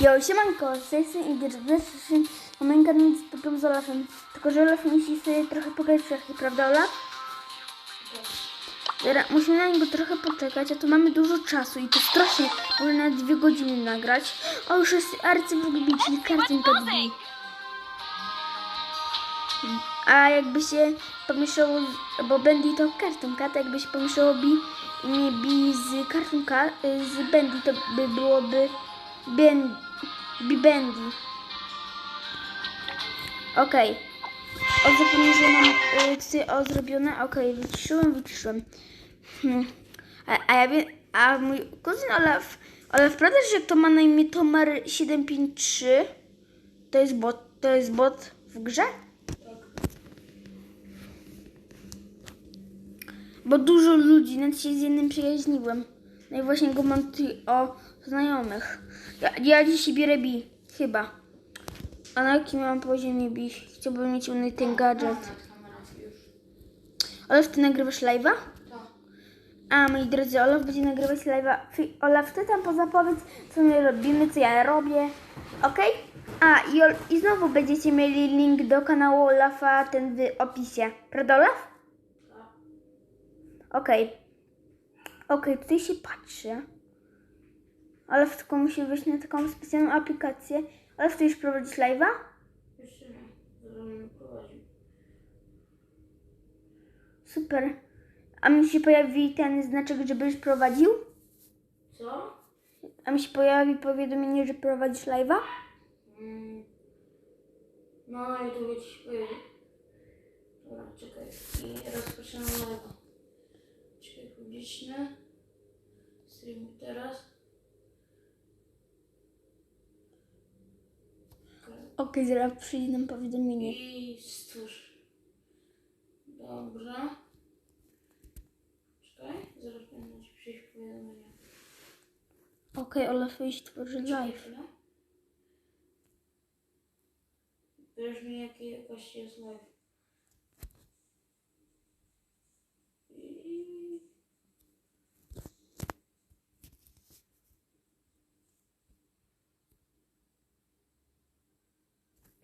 Jo, siemanko, z tej strony Idę, zapraszam na moim kanale Popem z Olafem. Tylko, że Olaf musi sobie trochę pograć w szachy, prawda Olaf? Teraz musimy na niego trochę poczekać, a tu mamy dużo czasu i to strasznie, może na dwie godziny nagrać. O, już jest arcywrugbi, czyli kartynka drzwi. A jakby się pomieszało, z- bo Bendy to kartunka, to jakby się pomieszało bi, bi z kartunka, y, z Bendy, to by byłoby ben, bi Bendy. Okej. O, zapomniałem, że mam y, o zrobione. Okej, wyciszyłem, wyciszyłem. Hmm. A, a ja wiem, a mój kuzyn Olaf, Olaf, prawda, że to ma na imię Tomar 753? To jest bot, to jest bot w grze? Bo dużo ludzi, nawet się z jednym przyjaźniłem. No i właśnie go mam tutaj o znajomych. Ja, ja dzisiaj biorę bi, chyba. A na jakim mam poziomie bi? Chciałbym mieć mnie ten gadżet. Olaf, ty nagrywasz live'a? A, moi drodzy, Olaf będzie nagrywać live'a. Olaf, ty tam pozapowiedz, co my robimy, co ja robię. Okej? A, i, Ol- i znowu będziecie mieli link do kanału Olafa, ten w opisie. Prawda, Olaf? Okej. Okej, tutaj się patrzy. Ale w tylko musi wejść na taką specjalną aplikację. Ale w już prowadzić live'a? Jeszcze nie. Super. A mi się pojawi ten znaczek, że będziesz prowadził? Co? A mi się pojawi powiadomienie, że prowadzisz live'a? Mm. No, na YouTube ci się pojawi. Dobra, czekaj. I rozpoczynam live'a. Czekaj, publiczne. Streamuj teraz. Okej. Zaraz przyjdzie nam powiadomienie. I stwórz. Dobra. Czekaj, zaraz powinno ci przyjść powiadomienie. Okej, Olaf iść tworzy live. Wiesz mi jaki jakaś jest live. I...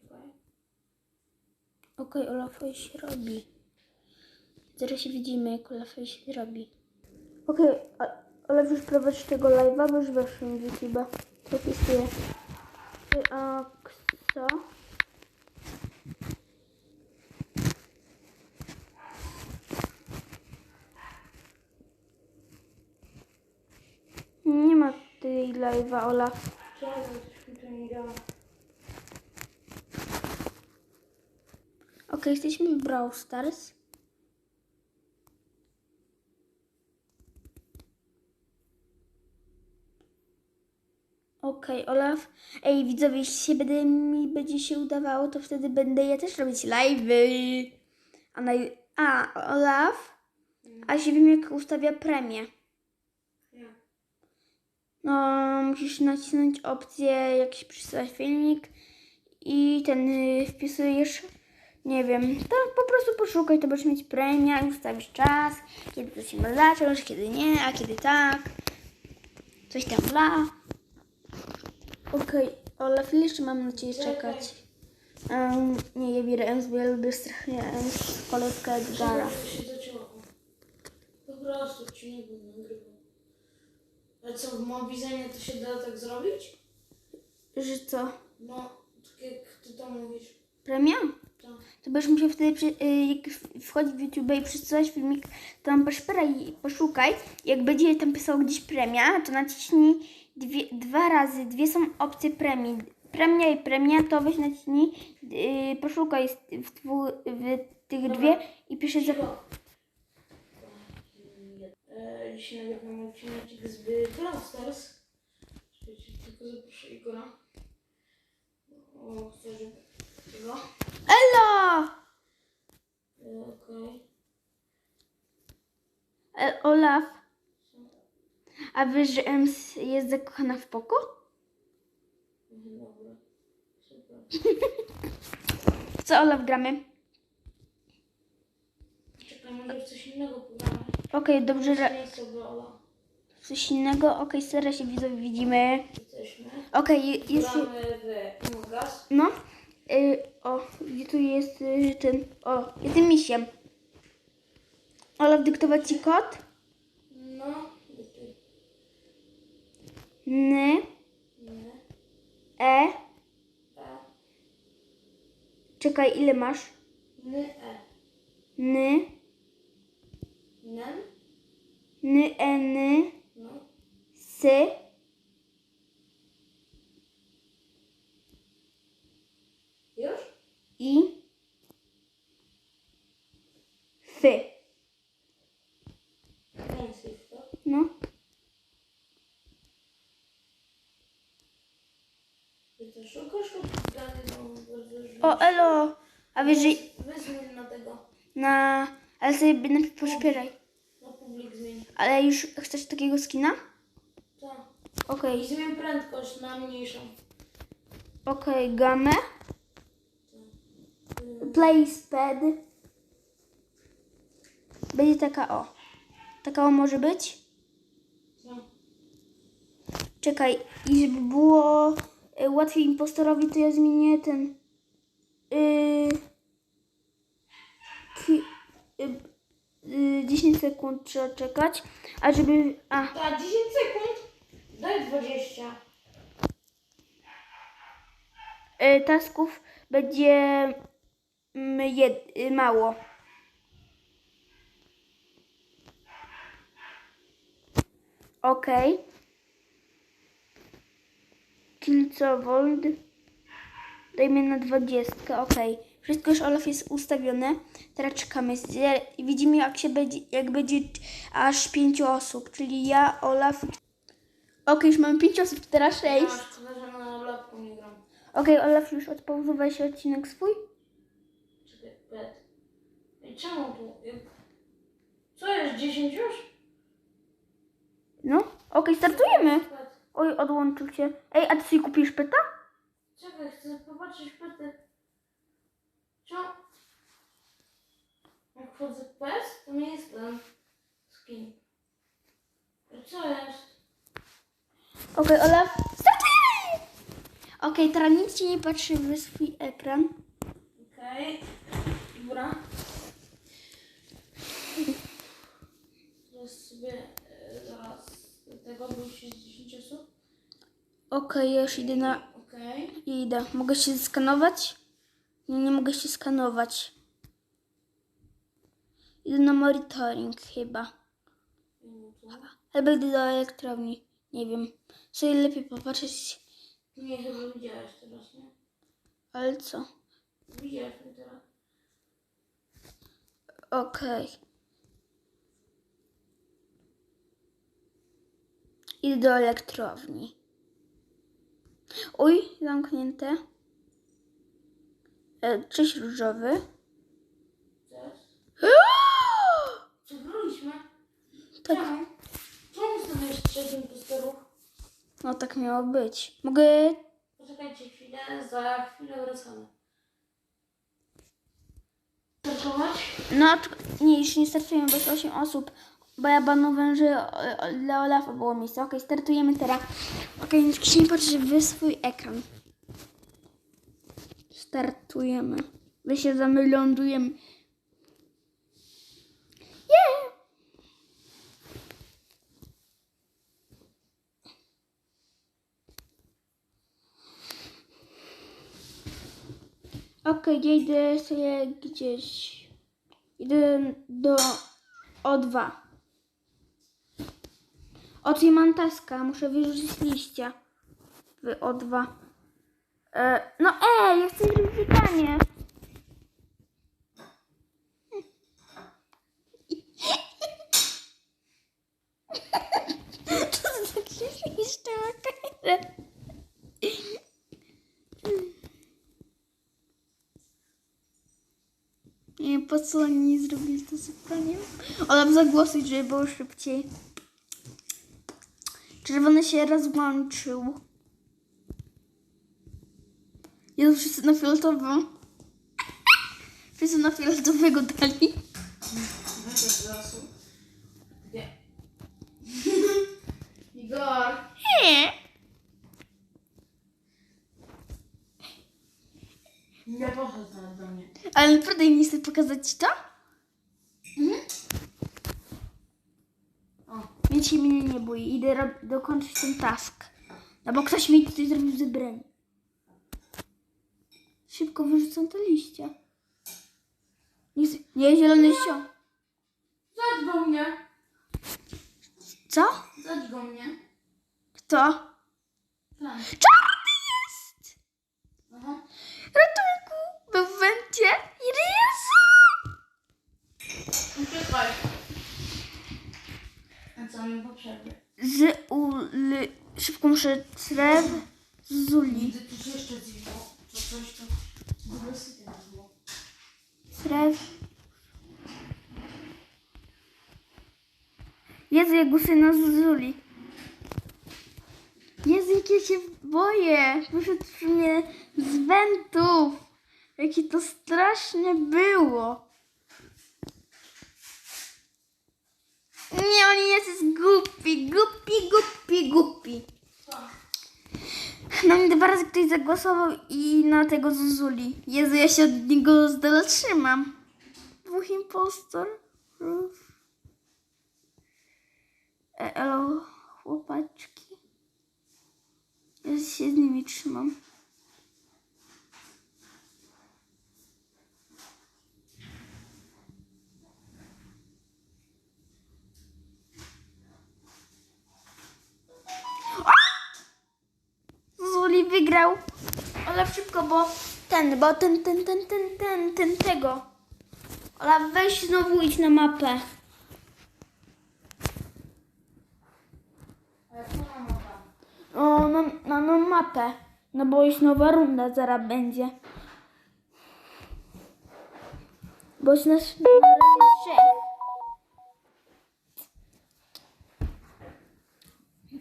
Czekaj. Okej, Olaf się robi. Zaraz się widzimy, jak Olaf się robi. Okej, okay, Olaf już prowadzi tego live'a, bo już weszłem w YouTube'a. Y, A co? Nie ma tej live'a, Olaf. Czekaj, coś mi to nie działa. Okej, jesteśmy w Brawl Stars. Okej, Olaf. Ej, widzowie, jeśli się będę, mi będzie się udawało, to wtedy będę ja też robić live'y. A, naj... A, Olaf? A się wiem, jak ustawia premię. Ja. No, musisz nacisnąć opcję jakiś przysłać filmik i ten y, wpisujesz, nie wiem, to po prostu poszukaj, to będziesz mieć premia i ustawisz czas, kiedy to się ma zacząć, kiedy nie, a kiedy tak. Coś tam bla. Okej, Olaf, ile jeszcze mam na Ciebie czekać? Um, nie, ja biorę Ems, bo ja lubię strasznie Ems, koleżkę Edgara. To się zaczęło. Po prostu ci nie będę nagrywał. A co, w Mobizenie to się da tak zrobić? Że co? No, tak jak ty to mówisz. Premia? To. Będziesz musiał wtedy, przy, y, jak wchodzić w YouTube i przesyłać filmik, to tam poszperaj i poszukaj. Jak będzie tam pisał gdzieś premia, to naciśnij dwie, dwa razy. Dwie są opcje premii. Premia i premia, to weź naciśnij, y, poszukaj w, dwu, w tych dwie i pisze za... E, dzisiaj nagrywam odcinek z Brawl Stars. Tylko zaproszę Igora. O, chcę, żeby... Tego. Elo! E, Okej. E, Olaf, a wiesz, że Ems jest zakochana w Poko? Dobra. W co Olaf gramy? Czekaj, może w coś innego pogramy. Okej, dobrze, że... Nie. Coś innego. Okej, teraz się widzowie widzimy. Jesteśmy. Okej, jest... Gramy w Among Us. No. Y, o, gdzie tu jest y, ten... O, jestem misiem. Olaf, dyktować ci kod? No. N, Nie. E. E. Czekaj, ile masz? N. E. N, Nen. N, E, N, No. S, Już? I, F. Kręcij w to. No. Ty to szukasz lub dalej mam bardzo źle. O, elo. A wiesz, że Wyzmień na tego. na... Ale sobie najpierw poszpieraj. Na publik zmień. Ale już chcesz takiego skina? Tak. Okej. I zmień prędkość na mniejszą. Okej, gamę. Y, Playspad. Będzie taka o. Taka o może być? No. Czekaj, i żeby było łatwiej impostorowi, to ja zmienię ten. Yy, ki, y, y, 10 sekund trzeba czekać. A żeby. A, Tak, 10 sekund. Daj 20. y, tasków będzie mm, jed, y, mało. Okej. Kilcowold. Dajmy na 20. Okej. Wszystko już Olaf jest ustawione. Teraz czekamy. Widzimy jak się będzie, jak będzie aż 5 osób, czyli ja, Olaf. Okej, już mamy 5 osób, teraz 6. Ja szkoda, że na lapku nie gram. Okej, Olaf, już odpauzowałeś odcinek swój? Czemu tu? Co jest, 10 już? No, okej, startujemy. Oj, odłączył się. Ej, a ty sobie kupisz pyta? Czekaj, chcę zobaczyć pety. Czemu? Jak wchodzę w pet, to nie jest ten skin. Co jest? Okej, Olaf, startujemy! Okej, teraz nic ci nie patrzy w swój ekran. Okej. Dobra. Teraz sobie e, zaraz do tego, bo już jest 10 osób. Okej, ja już idę na... Okej. Idę. Mogę się skanować? Nie, nie mogę się skanować. Idę na monitoring chyba. Minutu. Albo idę do elektrowni. Nie wiem. Sobie lepiej popatrzeć. Nie, chyba widziałeś teraz, nie? Ale co? Widziałeś mnie teraz. Okej. Idę do elektrowni. Uj, zamknięte. E, cześć różowy. Przegraliśmy. Tak. Czemu? Czemu stawiasz trzech impostorów? No tak miało być. Mogę... Poczekajcie chwilę, za chwilę wracamy. Startować? No, nie, już nie startujemy, bo jest 8 osób. Bo ja że o- o- dla Olafa było miejsce. Okej, startujemy teraz. Nikt się nie patrzy w swój ekran. Startujemy. Wy się za my lądujemy. Yeah! Okej, ja idę sobie gdzieś. Idę do O2. O, tu mam taska. Muszę wyrzucić liścia w O2. E, no ej, ja chcę zrobić pytanie. To za takie liście Nie po co oni zrobili to zupełnie. Olaf zagłosuj, żeby było szybciej. Czerwony się rozłączył. Jezu, wszyscy na fioletową. Wszyscy na fioletowego dali. Igor! Nie. Nie teraz do mnie. Ale naprawdę nie chcę pokazać ci to? Mhm. Się mnie nie bój. Idę dokończyć ten task. No bo ktoś mi tutaj zrobił zebranie. Szybko wyrzucam te liście. Nie, nie zielony sio. zadź go mnie! Co? Zadź go mnie. Kto? Czarny jest! Aha. Ratunku! Był w wencie. Jezu! Uciekaj. A co mi potrzebne? Z uli... Muszę trew z Zuli. Widzę tu jeszcze zimno. To coś to... W ogóle sypie na było. Trew. Jezu, jak głosy na Zuli. Jezu, jak ja się boję. Wyszedł przy mnie z wentów. Jakie to strasznie było. Nie, on jest głupi, głupi, głupi, głupi. Co? Razy ktoś zagłosował i na tego Zuzuli. Jezu, ja się od niego z dala trzymam. Dwóch impostorów. E, elo, chłopaczki. Ja się z nimi trzymam. Wygrał. Ale szybko, bo ten, bo ten, ten, ten, ten, ten, ten, tego. Ola, weź znowu idź na mapę. O, na, na, na mapę. No bo już nowa runda zaraz będzie. Bo już nas.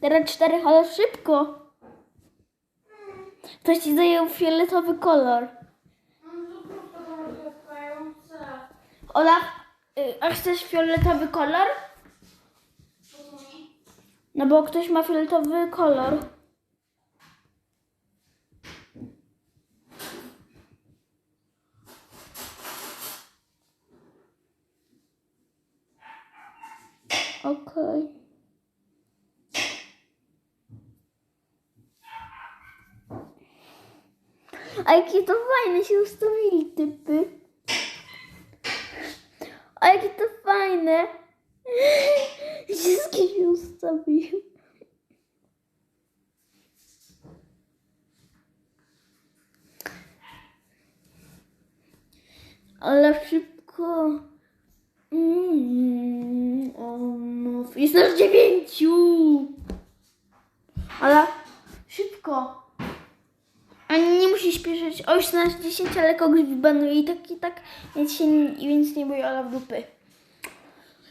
Teraz czterech, ale szybko. Ktoś ci zajął fioletowy kolor. Olaf, y, a chcesz fioletowy kolor? No bo ktoś ma fioletowy kolor. Okej. A jakie to fajne się ustawili typy. A jakie to fajne. Wszystkie się ustawiły. Ale szybko. Mm, no. Jest nas dziewięciu. Ale szybko. A nie musi śpieszyć. O, już nas 10, ale kogoś wybanuje i tak, i tak, więc się więc nie boi Ola w dupy.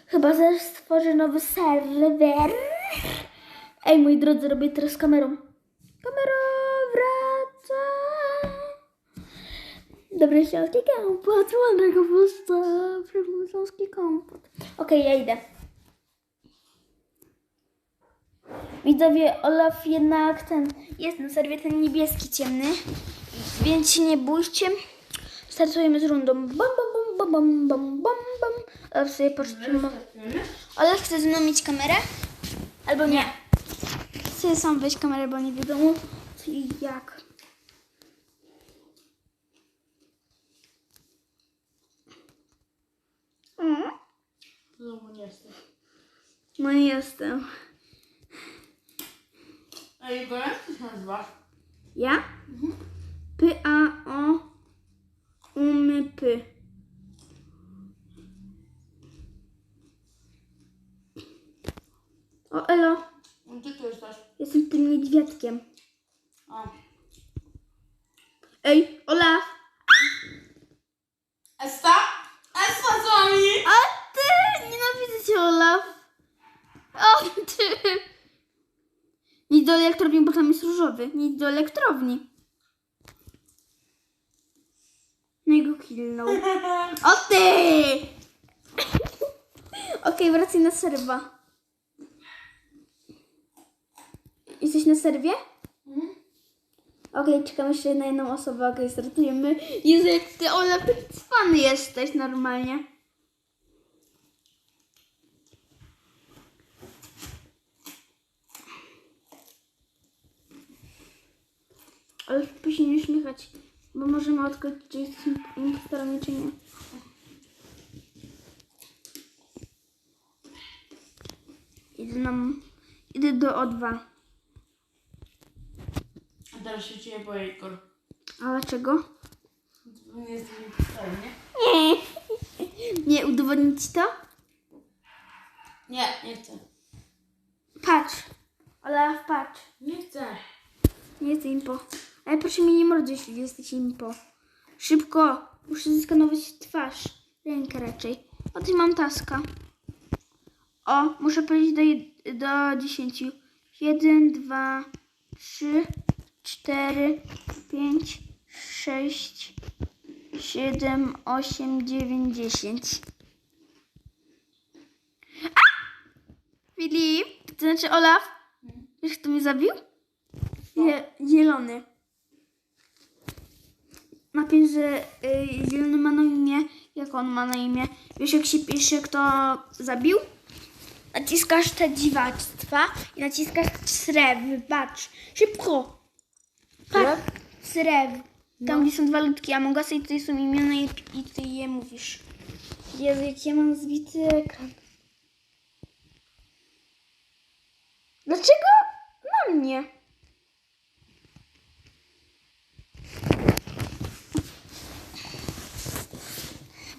Chyba zaraz stworzę nowy serwer. Ej, moi drodzy, robię teraz kamerą. Kamera wraca. Dobry śląski kompot, ładnego pusta, śląski kompot. Okej, ja idę. Widzowie, Olaf jednak ten, jest na serwie ten niebieski ciemny, więc się nie bójcie. Startujemy z rundą. Bam, bam, bam, bam, bam, bam, bam. Olaf sobie poczytamy. Olaf chce ze mną mieć kamerę? Albo nie. Chcę sam wejść kamerę, bo nie wiadomo jak. Mm. Nie jesteś. No nie jestem. A jak się? Ja? P, A, O, umy, P. O, elo. Gdzie ty jesteś? Jestem tym niedźwiadkiem. A. Ej, Olaf. Esta? Esta z wami! A ty! Nienawidzę cię, Olaf. O, ty! Nie do elektrowni, bo tam różowy. Nie do elektrowni. No i go killnął. O ty! Okej, wracaj na serwa. Jesteś na serwie? Okej, czekam jeszcze na jedną osobę. Okej, startujemy. Jezu, jak ty, taki cwany jesteś normalnie. Ale później nie śmiechać, bo możemy odkryć, czy jesteś impostorami, czy nie. Idę nam... Idę do O2. A teraz się ciebie boję, Igor. A dlaczego? Nie jesteś impostorem, nie? Nie. Nie, udowodnić to? Nie, nie chcę. Patrz. Olaf, patrz. Nie chcę. Nie jest impo. Ale proszę mi nie morduj, jeśli jesteś impo. Szybko. Muszę zeskanować twarz. Rękę raczej. O, ty mam taska. O, muszę powiedzieć do, do 10. 1, 2, 3, 4, 5, 6, 7, 8, 9, 10. A! Filip, to znaczy Olaf? Wiesz, kto mnie zabił? Je, zielony. Napisz, że y, zielony ma na imię. Jak on ma na imię? Wiesz, jak się pisze, kto zabił? Naciskasz te dziwactwa i naciskasz srew. Patrz. Szybko. Patrz. Srew. Tam, gdzie są dwa ludki Amogasa i tutaj są imiona i, i ty je mówisz. Jezu, jak ja mam zbity ekran. Dlaczego na mnie?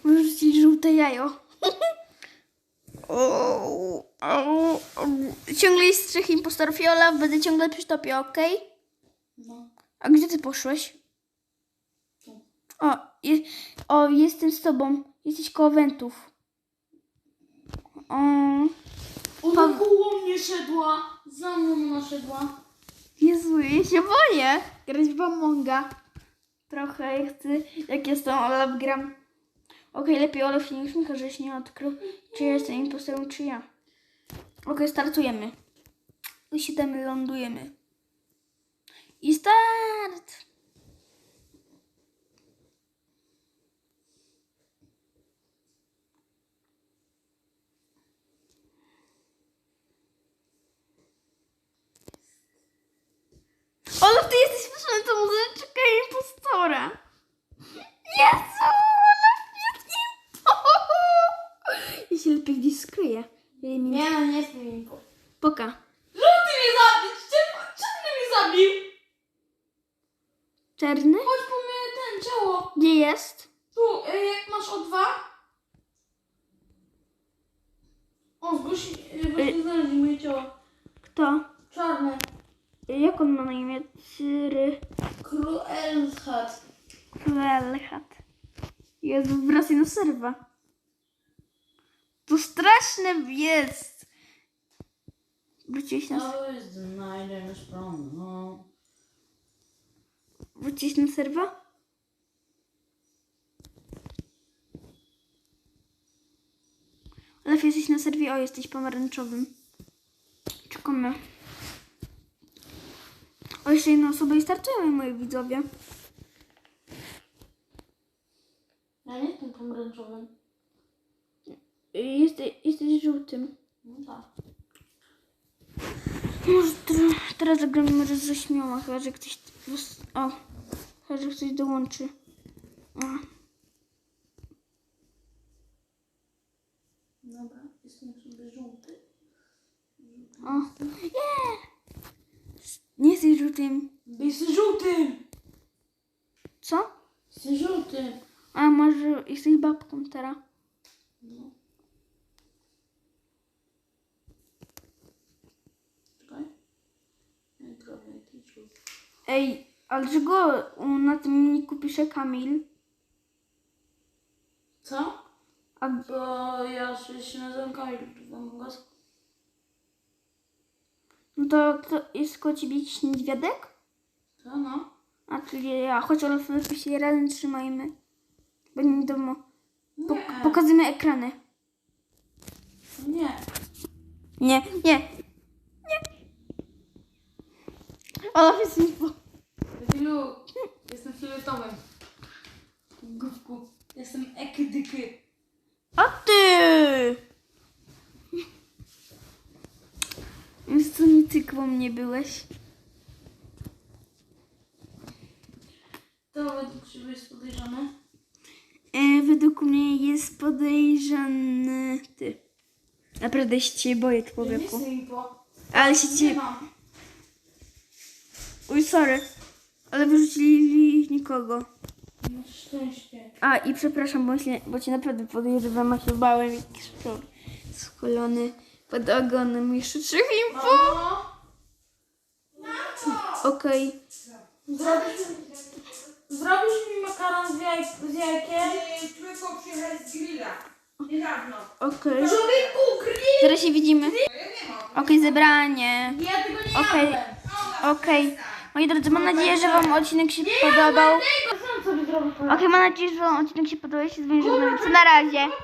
Rzucić żółte jajo. O, o, o. Ciągle jest trzech impostorów i Olaf będę ciągle przy topie, okej? No. A gdzie ty poszłeś? Tu. O, je, o, jestem z tobą. Jesteś koło wentów. O, Ona koło mnie szedła. Za mną ona szedła. Jezu, ja się boję grać w Amonga. Trochę ja chcę, jak jestem Olaf gram. Okej, lepiej Olaf nie uśmiecha, żeś nie odkrył, czy ja jestem impostorem, czy ja. Okej, startujemy. Usiadamy, lądujemy. I start! Olaf, ty jesteś słyszany to muzyczka impostora. Jezu, Olaf jest impostor. Ja się skryję. Nie, nie. Nie, no nie jestem impo. Poka. No ty mnie zabić! Czemu, czemu ty mnie zabił? Czarny? Chodź po mnie ten ciało. Gdzie jest? Tu, y, jak masz o dwa. O, zgłosi, y, właśnie znaleźli moje ciało. Kto? Czarne. Jak on ma na imię? Cyry Kruelhat. Welchat. Jezu, wracaj na serwa. To straszne jest. Wróciłeś na, no. wróciłeś na serwa? Lew, jesteś na serwie. O, jesteś pomarańczowym. Czekamy. O, jeszcze jedna osoba i startujemy, moi widzowie. Ja nie jestem pomarańczowym. Jesteś, jesteś żółtym. No tak. Może teraz zagramy może ze śmiała, chyba że ktoś. O, chyba że ktoś dołączy. O. Dobra, jestem sobie żółty. O. Nie! Nie jesteś żółtym. Jesteś żółtym! Co? Jesteś żółtym. A może jesteś babką teraz? No. Czekaj. Nie trochę jakiś żółty. Ej, ale dlaczego na tym nie kupisz Kamil? Co? A Bo ja się nazywam Kamil w Among Us. no to kto, jest koło ciebie jakiś niedźwiadek? Co no? A czyli ja, choć Olaf lepiej się razem trzymajmy. Bo nie wiadomo. Po, Nie. pokażemy ekrany. Nie. Nie, nie. Olaf jest info. Debilu, jestem fioletowym. Głupku, jestem ekydyky. A ty! Więc co nie cyklą nie byłeś? To według ciebie jest podejrzane? E, według mnie jest podejrzany ty. Naprawdę się cię boję, nie człowieku. Ale się Nie cię... mam. Uj, sorry. Ale wyrzucili nikogo. Na szczęście. A, i przepraszam, bo, się, bo cię naprawdę podejrzewam, a się bałem. Jakiś szok. Skulony pod ogonem jeszcze trzech info. Mamo! Okej. Zrobisz, zrobisz mi makaron z, jaj, z jajkiem? Tylko przyjechać z grilla. Niedawno. Okej. Człowieku, grill! Zaraz się widzimy. Mam. Okej, zebranie. Ja tego nie Okej. jadłem. Okej. Moi drodzy, mam nadzieję, że Wam odcinek się podobał. Okej, mam nadzieję, że Wam odcinek się podobał. Ja się z Wami żegnam. Co na razie.